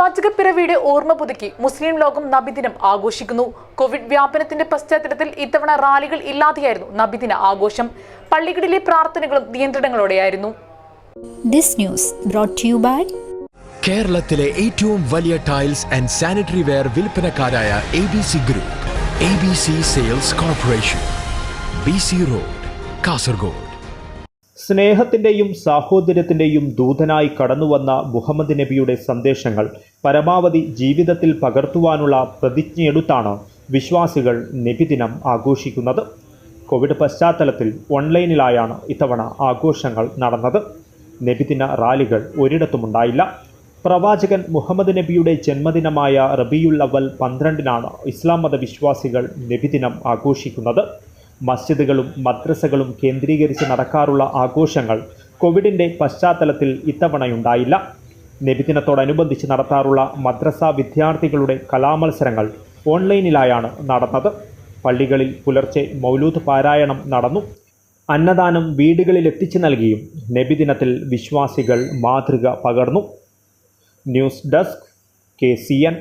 പ്രവാചക പിറവിയുടെ ഓർമ്മ പുതുക്കി മുസ്ലിം ലോകം നബിദിനം ആഘോഷിക്കുന്നു. കോവിഡ് വ്യാപനത്തിന്റെ പശ്ചാത്തലത്തിൽ ഇത്തവണ റാലികൾ ഇല്ലാതെയായിരുന്നു നബിദിന ആഘോഷം. പള്ളികളിലെ പ്രാർത്ഥനകളും നിയന്ത്രണങ്ങളോടെയായിരുന്നു. This news brought to you by കേരളത്തിലെ ഏറ്റവും വലിയ tiles and sanitary ware വിൽപ്പനക്കാരായ A B C group A B C sales corporation B C road Kasaragod. സ്നേഹത്തിന്റെയും സാഹോദര്യത്തിന്റെയും ദൂതനായി കടന്നുവന്ന മുഹമ്മദ് നബിയുടെ സന്ദേശങ്ങൾ പരമാവധി ജീവിതത്തിൽ പകർത്തുവാനുള്ള പ്രതിജ്ഞയെടുത്താണ് വിശ്വാസികൾ നബിദിനം ആഘോഷിക്കുന്നത്. കോവിഡ് പശ്ചാത്തലത്തിൽ ഓൺലൈനിലായാണ് ഇത്തവണ ആഘോഷങ്ങൾ നടന്നത്. നബിദിന റാലികൾ ഒരിടത്തുമുണ്ടായില്ല. പ്രവാചകൻ മുഹമ്മദ് നബിയുടെ ജന്മദിനമായ റബിയുൽ അവൽ പന്ത്രണ്ടിനാണ് ഇസ്ലാം മത വിശ്വാസികൾ നബിദിനം ആഘോഷിക്കുന്നത്. മസ്ജിദുകളും മദ്രസകളും കേന്ദ്രീകരിച്ച് നടക്കാറുള്ള ആഘോഷങ്ങൾ കോവിഡിന്റെ പശ്ചാത്തലത്തിൽ ഇത്തവണയുണ്ടായില്ല. നബിദിനത്തോടനുബന്ധിച്ച് നടത്താറുള്ള മദ്രസ വിദ്യാർത്ഥികളുടെ കലാമത്സരങ്ങൾ ഓൺലൈനിലായാണ് നടന്നത്. പള്ളികളിൽ പുലർച്ചെ മൗലൂദ് പാരായണം നടന്നു. അന്നദാനം വീടുകളിൽ എത്തിച്ചു നൽകിയും നബിദിനത്തിൽ വിശ്വാസികൾ മാതൃക പകർന്നു. News desk K C N